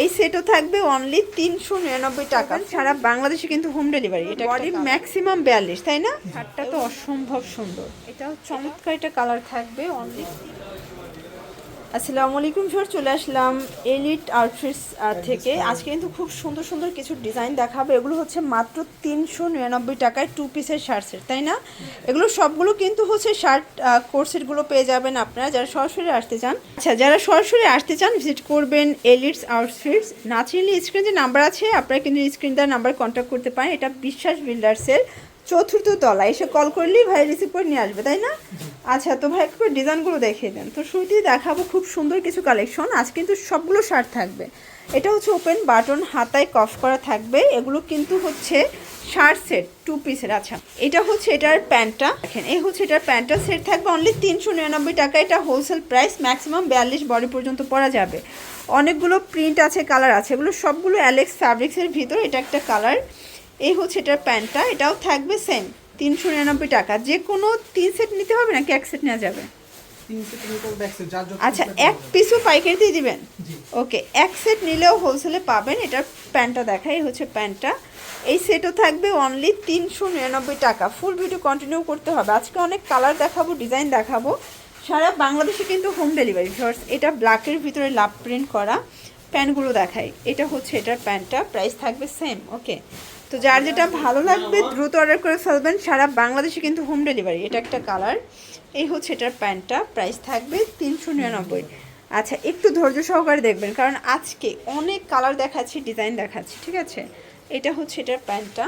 এই সেটও থাকবে অনলি তিনশো নিরানব্বই টাকা। সারা বাংলাদেশে কিন্তু হোম ডেলিভারি এটা বডি ম্যাক্সিমাম বিয়াল্লিশ তাই না? শার্টটা তো অসম্ভব সুন্দর। এটাও চমৎকার এটা কালার থাকবে অনলি আসসালামু আলাইকুম স্যার চলে আসলাম এলিট আউটফিটস থেকে। আজকে কিন্তু খুব সুন্দর সুন্দর কিছু ডিজাইন দেখাবো। এগুলো হচ্ছে মাত্র তিনশো নিরানব্বই টাকায় টু পিসের শার্ট সেট তাই না? এগুলো সবগুলো কিন্তু হচ্ছে শার্ট কোর্সেটগুলো পেয়ে যাবেন আপনারা। যারা সরাসরি আসতে চান আচ্ছা যারা সরাসরি আসতে চান ভিজিট করবেন এলিটস আউটফিটস না চিনলে স্ক্রিন যে নাম্বার আছে, আপনারা কিন্তু স্ক্রিন দেওয়ার নাম্বার কন্ট্যাক্ট করতে পারেন। এটা বিশ্বাস বিল্ডার্সের চতুর্থ তলা। এসে কল করলেই ভাই রিসিভ করে নিয়ে আসবে, তাই না? আচ্ছা তো ভাই, একটু ডিজাইনগুলো দেখিয়ে দেন। তো শুরুতেই দেখাবো খুব সুন্দর কিছু কালেকশন। আজ কিন্তু সবগুলো শার্ট থাকবে। এটা হচ্ছে ওপেন বাটন হাতায় কফ করা থাকবে। এগুলো কিন্তু হচ্ছে শার্ট সেট টু পিসের আচ্ছা এটা হচ্ছে এটার প্যান্টটা। দেখেন, এই হচ্ছে এটার প্যান্টটা। সেট থাকবে অনলি তিনশো নিরানব্বই টাকা। এটা হোলসেল প্রাইস ম্যাক্সিমাম বিয়াল্লিশ বডি পর্যন্ত পরা যাবে। অনেকগুলো প্রিন্ট আছে কালার আছে। এগুলো সবগুলো অ্যালেক্স ফ্যাব্রিক্সের ভিতর। এটা একটা কালার এই হচ্ছে এটার প্যান্টটা। এটাও থাকবে সেম তিনশো নিরানব্বই টাকা। যে কোনো তিন সেট নিতে হবে নাকি এক সেট নেওয়া যাবে? আচ্ছা এক পিসও পাইকারিতেই দিবেন? জি। ওকে এক সেট নিলেও হোলসেলে পাবেন এটার প্যান্টটা দেখাই হচ্ছে প্যান্টটা। এই সেটও থাকবে অনলি তিনশো নিরানব্বই টাকা। ফুল ভিডিও কন্টিনিউ করতে হবে। আজকে অনেক কালার দেখাবো ডিজাইন দেখাবো। সারা বাংলাদেশে কিন্তু হোম ডেলিভারি শর্টস এটা ব্ল্যাকের ভিতরে লাভ প্রিন্ট করা। প্যান্টগুলো দেখাই। এটা হচ্ছে এটার প্যান্টটা প্রাইস থাকবে সেম ওকে তো যার যেটা ভালো লাগবে, দ্রুত অর্ডার করে ফেলবেন। সারা বাংলাদেশে কিন্তু হোম ডেলিভারি এটা একটা কালার এই হচ্ছে এটার প্যান্টটা প্রাইস থাকবে তিনশো নিরানব্বই। আচ্ছা একটু ধৈর্য সহকারে দেখবেন, কারণ আজকে অনেক কালার দেখাচ্ছি ডিজাইন দেখাচ্ছি, ঠিক আছে? এটা হচ্ছে এটার প্যান্টটা।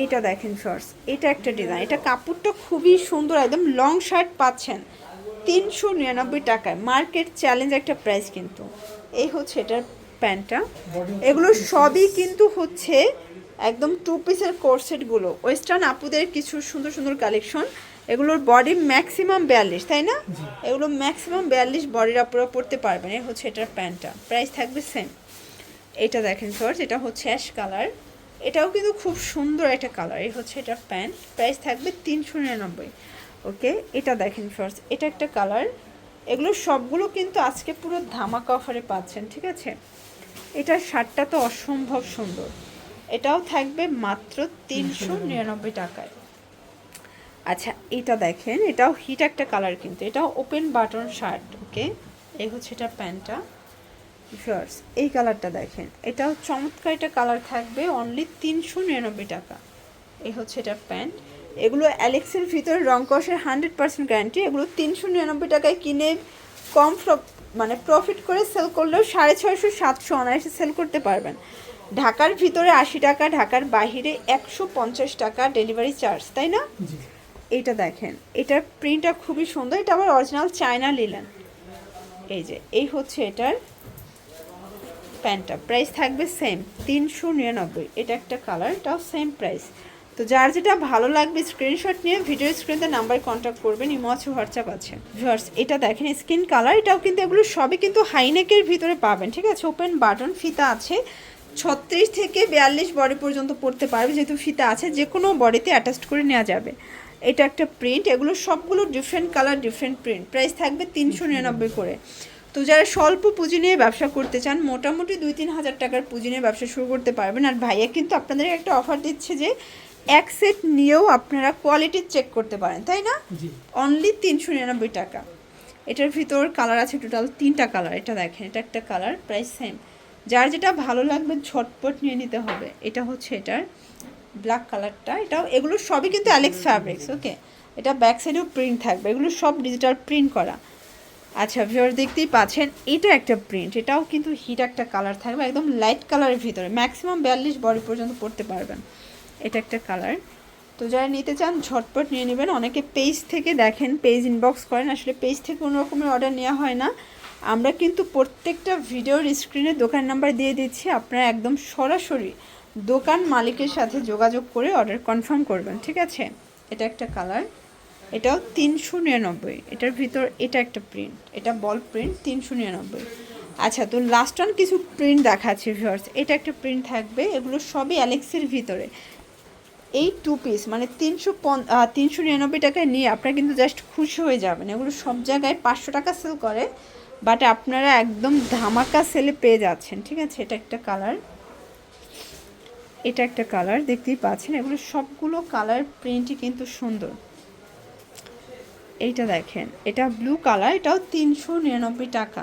এইটা দেখেন শর্টস এটা একটা ডিজাইন এটা কাপড়টা খুবই সুন্দর, একদম লং শার্ট পাচ্ছেন। তিনশো নিরানব্বই টাকায় মার্কেট চ্যালেঞ্জ একটা প্রাইস কিন্তু। এই হচ্ছে এটার প্যান্টটা। এগুলো সবই কিন্তু হচ্ছে একদম টু পিসের কোর্সেটগুলো ওয়েস্টার্ন আপুদের কিছু সুন্দর সুন্দর কালেকশন এগুলোর বডি ম্যাক্সিমাম বিয়াল্লিশ তাই না? এগুলো ম্যাক্সিমাম বিয়াল্লিশ বডির আপুরা পড়তে পারবেন। এই হচ্ছে এটার প্যান্টটা। প্রাইস থাকবে সেম এটা দেখেন শর্টস এটা হচ্ছে অ্যাশ কালার এটাও কিন্তু খুব সুন্দর একটা কালার এই হচ্ছে এটার প্যান্ট। প্রাইস থাকবে তিনশো নিরানব্বই। ওকে এটা দেখেন শর্টস এটা একটা কালার এগুলো সবগুলো কিন্তু আজকে পুরো ধামাকা অফারে পাচ্ছেন ঠিক আছে? এটার শার্টটা তো অসম্ভব সুন্দর। এটাও থাকবে মাত্র তিনশো নিরানব্বই। টাকায়। আচ্ছা এটা দেখেন এটাও হিট একটা কালার কিন্তু। এটাও ওপেন বাটন শার্ট ওকে এই হচ্ছে এটা প্যান্টটা। শর্টস এই কালারটা দেখেন এটাও চমৎকার একটা কালার থাকবে অনলি তিনশো নিরানব্বই টাকা। এই হচ্ছে এটা প্যান্ট। এগুলো অ্যালেক্সের ভিতরে রং কষের হান্ড্রেড পার্সেন্ট গ্যারান্টি এগুলো তিনশো নিরানব্বই টাকায় কিনে কম মানে প্রফিট করে সেল করলেও সাড়ে ছয়শো সাতশো অনায়াসে সেল করতে পারবেন। ঢাকার ভিতরে আশি টাকা ঢাকার বাইরে একশো পঞ্চাশ টাকা ডেলিভারি চার্জ তাই না? এটা দেখেন এটার প্রিন্টটা খুবই সুন্দর এটা আবার অরিজিনাল চায়না লিলেন এই যে এই হচ্ছে এটার প্যান্টটা প্রাইস থাকবে সেম তিনশো নিরানব্বই। এটা একটা কালার এটাও সেম প্রাইস তো যার যেটা ভালো লাগবে স্ক্রিনশট নিয়ে ভিডিও স্ক্রিনতে নাম্বার কন্ট্যাক্ট করবেন ইমো আছে হোয়াটসঅ্যাপ আছে। ভিউয়ার্স এটা দেখেন স্কিন কালার এটাও কিন্তু এগুলো সবই কিন্তু হাইনেকের ভিতরে পাবেন ঠিক আছে? ওপেন বাটন ফিতা আছে। ছত্রিশ থেকে বিয়াল্লিশ বডি পর্যন্ত পড়তে পারবে যেহেতু ফিতা আছে যে কোনো বডিতে অ্যাটাচড করে নেওয়া যাবে। এটা একটা প্রিন্ট এগুলো সবগুলো different colour different print price থাকবে তিনশো নিরানব্বই করে। তো যারা স্বল্প পুঁজি নিয়ে ব্যবসা করতে চান মোটামুটি দুই তিন হাজার টাকার পুঁজি নিয়ে ব্যবসা শুরু করতে পারবেন। আর ভাইয়া কিন্তু আপনাদের একটা অফার দিচ্ছে যে এক সেট নিয়েও আপনারা কোয়ালিটি চেক করতে পারেন তাই না? অনলি তিনশো নিরানব্বই টাকা। এটার ভিতর কালার আছে টোটাল তিনটা কালার এটা দেখেন এটা একটা কালার প্রাইস সেম যার যেটা ভালো লাগবে ঝটপট নিয়ে নিতে হবে। এটা হচ্ছে এটার ব্ল্যাক কালারটা এটাও এগুলো সবই কিন্তু অ্যালেক্স ফ্যাব্রিক্স ওকে এটা ব্যাক সাইডেও প্রিন্ট থাকবে। এগুলো সব ডিজিটাল প্রিন্ট করা। আচ্ছা ভিউয়ার দেখতেই পাচ্ছেন, এটা একটা প্রিন্ট এটাও কিন্তু হিট একটা কালার থাকবে, একদম লাইট কালারের ভিতরে। ম্যাক্সিমাম বিয়াল্লিশ বডি পর্যন্ত পড়তে পারবেন। এটা একটা কালার তো যারা নিতে চান, ঝটপট নিয়ে নেবেন। অনেকে পেজ থেকে দেখেন পেজ ইনবক্স করেন। আসলে পেজ থেকে কোনো রকমের অর্ডার নেওয়া হয় না। আমরা কিন্তু প্রত্যেকটা ভিডিওর স্ক্রিনে দোকান নাম্বার দিয়ে দিচ্ছি। আপনারা একদম সরাসরি দোকান মালিকের সাথে যোগাযোগ করে অর্ডার কনফার্ম করবেন, ঠিক আছে? এটা একটা কালার, এটাও তিনশো নিরানব্বই। এটার ভিতর এটা একটা প্রিন্ট, এটা বল প্রিন্ট তিনশো নিরানব্বই। আচ্ছা তো লাস্ট অন কিছু প্রিন্ট দেখাচ্ছি ভিউয়ার্স এটা একটা প্রিন্ট থাকবে, এগুলো সবই অ্যালেক্সের ভিতরে। এই টু পিস মানে তিনশো পন তিনশো নিরানব্বই টাকায় নিয়ে আপনারা কিন্তু জাস্ট খুশি হয়ে যাবেন। এগুলো সব জায়গায় পাঁচশো টাকা সেল করে। বাট আপনারা একদম ধামাকা সেলে পেয়ে যাচ্ছেন ঠিক আছে? এটা একটা কালার এটা একটা কালার দেখতেই পাচ্ছেন? এগুলো সবগুলো কালার প্রিন্টই কিন্তু সুন্দর। এইটা দেখেন এটা ব্লু কালার এটাও তিনশো নিরানব্বই টাকা।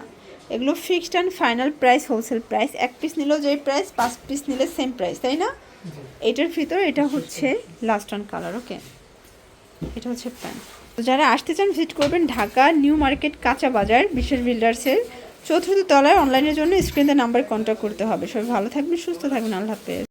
এগুলো fixed and final price wholesale price এক পিস নিলেও যেই প্রাইস পাঁচ পিস নিলে সেম প্রাইস তাই না? এটার ভিতর এটা হচ্ছে লাস্ট অন কালার ওকে এটা হচ্ছে প্যান্ট যারা আসতে চান ভিজিট করবেন ঢাকা নিউ মার্কেট কাঁচা বাজার, বিশেষ বিল্ডার্সের চতুর্থ তলায়। অনলাইনের জন্য স্ক্রিনে নাম্বার কন্ট্যাক্ট করতে হবে। সবাই ভালো থাকবেন, সুস্থ থাকবেন। আল্লাহ হাফেজ।